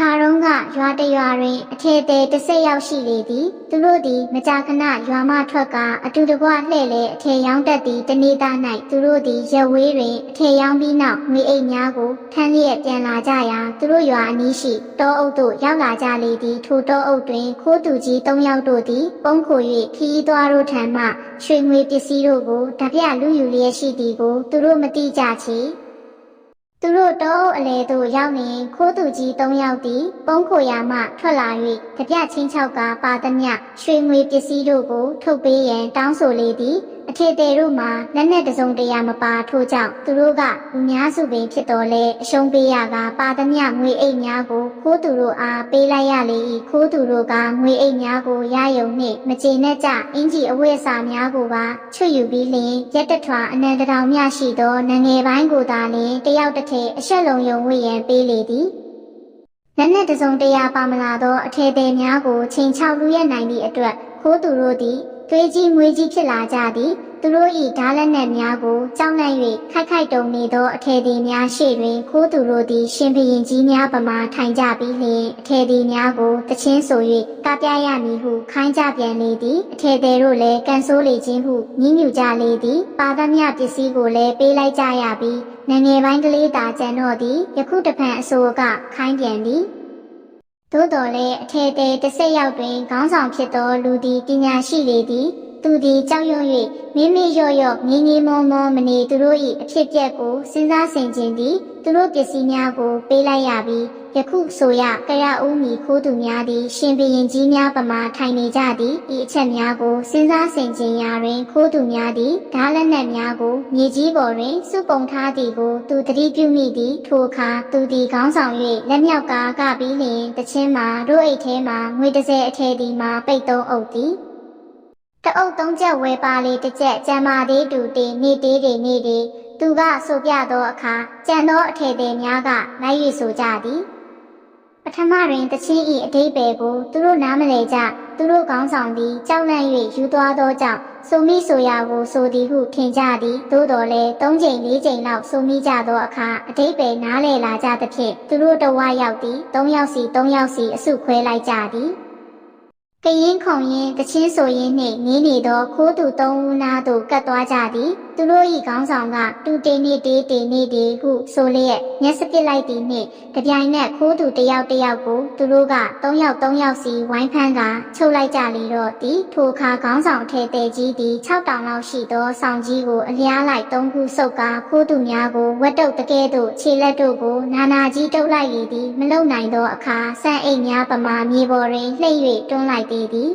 ခါတုန်းကရွာတရွာတွင်အထေသေးတစ်ဆက်ရောက်ရှိလေသည်သူတို့သည်မကြာခဏရွာမထွက်ကအတူတကွလှည့်လေအထေရောင်းတတ်သည့်တနေ့သား၌သူတို့သည်ရဝေးတွင်အထေရောင်းပြီးနောက်ငွေအိတ်များကိုထမ်းလျက်ပြန်လာကြရာသူတို့ရွာအနီးရှိတောအုပ်သို့ရောက်လာကြလေသည်ထိုတောအုပ်တွင်ခိုးသူကြီး၃ယောက်တို့သည်ပုံခို၍ခီးသွားတို့ထံမှရွှေငွေပစ္စည်းတို့ကိုတပြလူယူလျက်ရှိသည်ကိုသူတို့မသိကြချေ သူတို့တောအုပ်အလေသို့ရောက်နေခိုးသူကြီး၃ယောက်သည်ပုံခိုရာမှထွက်လာ၍တပြချင်းချောက်ကပါသမျှရွှေငွေပစ္စည်းတို့ကိုထုတ်ပေးရန်တောင်းဆိုလေသည် အထေသေးတို့မှာလက်နဲ့တစုံတရာမပါထို့ကြောင့်သူတို့ကလူများစုပင်ဖြစ်တော်လဲအရှုံးပေးရကပါသမျှငွေအိတ်များကိုခိုးသူတို့အားပေးလိုက်ရလေ၏ခိုးသူတို့ကငွေအိတ်များကိုရယုံနှင့်မကျေနပ်ကြအင်ကြီးအဝတ်အစားများကိုပါချွတ်ယူပြီးလျင်ရက်တထွာအနန္တတောင်မြရှိသောနငယ်ပိုင်းကိုသာလျင်တယောက်တစ်ထည်အဆက်လုံးယုံဝေရန်ပေးလေသည်လက်နဲ့တစုံတရာပါမလာသောအထေသေးများကိုချိန်ချောက်လူရနိုင်သည့်အတွက်ခိုးသူတို့သည် သွေးကြီးမွေးကြီးဖြစ်လာကြသည်သူတို့၏ဓာလက်နက်များကိုကြောက်လန့်၍ခိုက်ခိုက်တုံနေသောအထေသေးများရှေ့တွင်ခိုးသူတို့သည်ရှင်ဘရင်ကြီးများပမာထိုင်ကြပြီးလျှင်အထေသေးများကိုတချင်းဆို၍ကပြရမည်ဟုခိုင်းကြပြန်လေသည်အထေသေးတို့လည်းကန်ဆိုးလေခြင်းဟုညှဉ်းညူကြလေသည်ပါသမျှပစ္စည်းကိုလည်းပေးလိုက်ကြရပြီးနငယ်ပိုင်းကလေးသာကျန်တော့သည်ယခုတဖန်အစိုးကခိုင်းပြန်သည် သို့တော်လည်းအထေသေးတစ်ဆက်ရောက်တွင်ခေါင်းဆောင်ဖြစ်သောလူသည်ပညာရှိလေသည် သူသည်ကြောက်ရွံ့၍မိမိရော့ရော့ငင်းငင်းမောမောမနေသူတို့၏အဖြစ်အပျက်ကိုစဉ်းစားဆင်ခြင်သည်သူတို့ပစ္စည်းများကိုပေးလိုက်ရပြီးယခုဆိုရကရဦးမီခိုးသူများသည် ရှင်ဘရင်ကြီးများပမာထိုင်နေကြသည်ဤအချက်များကိုစဉ်းစားဆင်ခြင်ရာတွင် ခိုးသူများသည်ဓာလက်နက်များကိုမြေကြီးပေါ်တွင်စုပုံထားသည်ကို သူသတိပြုမိသည်ထိုအခါသူသည်ခေါင်းဆောင်၍လက်မြောက်ကားကပြီးလျင်တချင်းမှာတို့အိတ်ထဲမှာငွေတစ်စဲအထဲသည်မှာပိတ်သုံးအုပ်သည် တအုပ်သုံးချက်ဝဲပါလေတစ်ချက်ကြံမာသေးတူတေနေတေးတွေနေတေးသူကဆိုပြသောအခါကြံသောအထေသေးများကလိုက်၍ဆိုကြသည်ပထမတွင်တချင်းဤအတိတ်ပဲကိုသူတို့နားမလည်ကြသူတို့ကောင်းဆောင်သည်ကြောက်လန့်၍ယူသွားသောကြောင့်ဆိုမိဆိုရာကိုဆိုသည်ဟုထင်ကြသည်သို့တော်လည်း၃ချိန်၄ချိန်လောက်ဆိုမိကြသောအခါအတိတ်ပဲနားလည်လာကြသဖြင့်သူတို့တဝရောက်သည်၃ယောက်စီ၃ယောက်စီအစုခွဲလိုက်ကြသည် ကရင်ခုံရင်တချင်းဆိုရင်နှင့်ငင်းနေသောခိုးသူသုံးဦးနာသို့ကတ်သွားကြသည် သူတို့၏ခေါင်းဆောင်ကတူတေနေတေးတေနေတေဟုဆိုလျက်မျက်စပစ်လိုက်သည်နှင့်တပြိုင်နက်ခိုးသူတစ်ယောက်တစ်ယောက်ကိုသူတို့က၃ယောက်၃ယောက်စီဝိုင်းဖမ်းကချုပ်လိုက်ကြလေတော့သည်ထိုအခါခေါင်းဆောင်ထဲတဲကြီးသည်6တောင်လောက်ရှိသောဆောင်ကြီးကိုအလျားလိုက်၃ခုစုပ်ကာခိုးသူများကိုဝတ်တုပ်တကဲသို့ခြေလက်တို့ကိုနာနာကြီးတုပ်လိုက်လေသည်မလုံနိုင်သောအခါဆန့်အိတ်များပမာမြေပေါ်တွင်လှိမ့်၍တွန်းလိုက်သေးသည်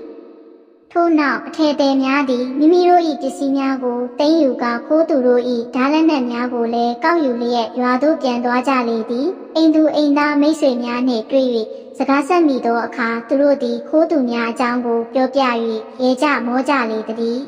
ထို့နောက်အထေသေးများသည်မိမိတို့၏ပစ္စည်းများကိုတင်းယူကာခိုးသူတို့၏ဓာလက်နက်များကိုလည်းကောက်ယူလျက်ရွာသို့ပြန်သွားကြလေသည်အိမ်သူအိမ်သားမိတ်ဆွေများနှင့်တွေ့၍စကားဆက်မိသောအခါသူတို့သည်ခိုးသူများအကြောင်းကိုပြောပြ၍ရေကြမောကြလေသည်